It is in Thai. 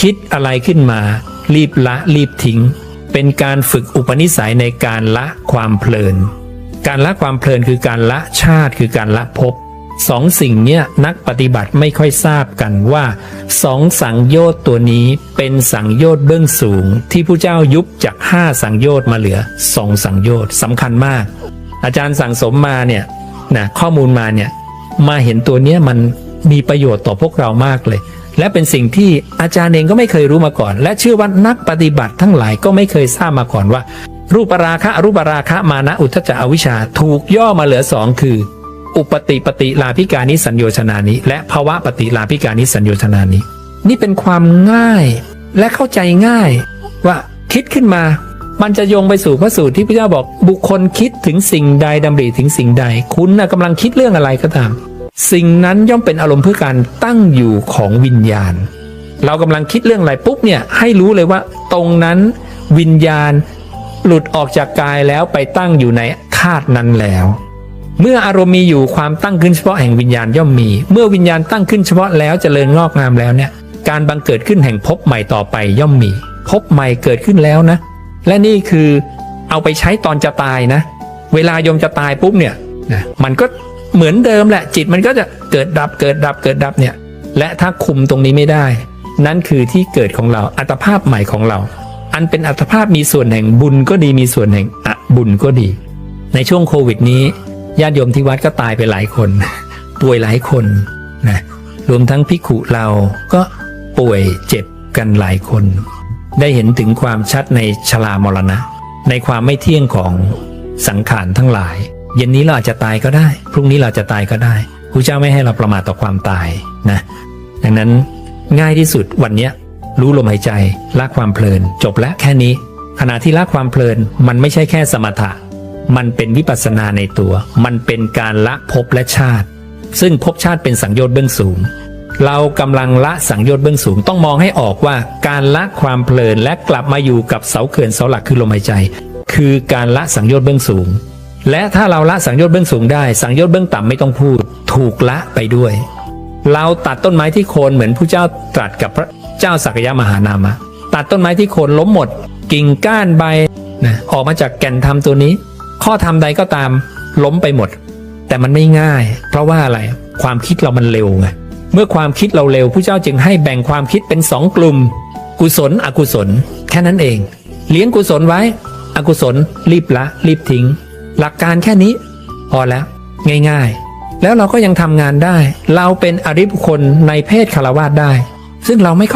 คิดอะไรขึ้นมา รีบละรีบทิ้ง เป็นการฝึกอุปนิสัยในการละความเพลิน การละความเพลินคือการละชาติคือการละภพสองสิ่งเนี้ยนักปฏิบัติไม่ค่อยทราบกันว่าสองสังโยชน์ตัวนี้เป็นสังโยชน์เบื้องสูง ที่ผู้เจ้ายุบจากห้าสังโยชน์มาเหลือสองสังโยชน์สำคัญมาก อาจารย์สั่งสมมาเนี่ยนะข้อมูลมาเนี่ยมาเห็นตัวเนี้ยมันมีประโยชน์ต่อพวกเรามากเลย และเป็นสิ่งที่อาจารย์เองก็ไม่เคยรู้มาก่อน และเชื่อว่านักปฏิบัติทั้งหลายก็ไม่เคยทราบมาก่อนว่า รูปราคะรูปราคะมานะอุทจจะอวิชชาถูกย่อมาเหลือสองคือ อุปติปฏิลาภิกานิสัญโยชนานิและภาวะปฏิลาภิกานิสัญโยชนานินี่เป็นความง่ายและเข้าใจง่าย ว่าคิดขึ้นมามันจะโยงไปสู่พระสูตรที่พระเจ้าบอกบุคคลคิดถึงสิ่งใดดำริถึงสิ่งใด คุณนะกำลังคิดเรื่องอะไรก็ตาม สิ่งนั้นย่อมเป็นอารมณ์เพื่อการตั้งอยู่ของวิญญาณ เรากำลังคิดเรื่องอะไรปุ๊บเนี่ยให้รู้เลยว่า ตรงนั้นวิญญาณหลุดออกจากกายแล้วไปตั้งอยู่ในธาตุนั้นแล้ว เมื่ออารมณ์มีอยู่ความตั้งขึ้นเฉพาะแห่งวิญญาณย่อมมี เมื่อวิญญาณตั้งขึ้นเฉพาะแล้วเจริญงอกงามแล้วเนี่ยการบังเกิดขึ้นแห่งภพใหม่ต่อไปย่อมมีภพใหม่เกิดขึ้นแล้วนะ และนี่คือเอาไปใช้ตอนจะตายนะ เวลายมจะตายปุ๊บเนี่ยนะมันก็ เหมือนเดิมแหละจิตมันก็จะเกิดดับเกิดดับเกิดดับเนี่ย และถ้าคุมตรงนี้ไม่ได้ นั่นคือที่เกิดของเราอัตภาพใหม่ของเรา อันเป็นอัตภาพมีส่วนแห่งบุญก็ดีมีส่วนแห่งอบุญก็ดี ในช่วงโควิดนี้ญาติโยมที่วัดก็ตายไปหลายคน ป่วยหลายคนนะรวมทั้งพิขุเราก็ป่วยเจ็บกันหลายคน ได้เห็นถึงความชัดในชรามรณะ ในความไม่เที่ยงของสังขารทั้งหลาย เย็นนี้เราอาจจะตายก็ได้ พรุ่งนี้เราจะตายก็ได้พระเจ้าไม่ให้เราประมาทต่อความตายนะดังนั้นง่ายที่สุดวันนี้รู้ลมหายใจละความเพลิน จบแล้วแค่นี้ ขณะที่ละความเพลินมันไม่ใช่แค่สมถะ มันเป็นวิปัสสนาในตัว มันเป็นการละภพและชาติ ซึ่งภพชาติเป็นสังโยชน์เบื้องสูง เรากำลังละสังโยชน์เบื้องสูงต้องมองให้ออกว่าการละความเพลินและกลับมาอยู่กับเสาเขื่อนเสาหลักคือลมหายใจ คือการละสังโยชน์เบื้องสูง และถ้าเราละสังโยชน์เบื้องสูงได้ สังโยชน์เบื้องต่ำไม่ต้องพูด ถูกละไปด้วย เราตัดต้นไม้ที่โคนเหมือนผู้เจ้าตรัสกับพระเจ้าสักยะมหานามะตัดต้นไม้ที่โคนล้มหมด กิ่งก้านใบนะออกมาจากแก่นธรรมตัวนี้ ข้อธรรมใดก็ตามล้มไปหมด แต่มันไม่ง่าย เพราะว่าอะไรความคิดเรามันเร็วไงเมื่อความคิดเราเร็วผู้เจ้าจึงให้แบ่งความคิดเป็นสองกลุ่ม กุศล อกุศล แค่นั้นเอง เลี้ยงกุศลไว้ อกุศลรีบละ รีบทิ้ง หลักการแค่นี้ พอแล้ว ง่ายๆ แล้วเราก็ยังทำงานได้ เราเป็นอริบุคคลในเพศคารวาสได้ ซึ่งเราไม่ค่อย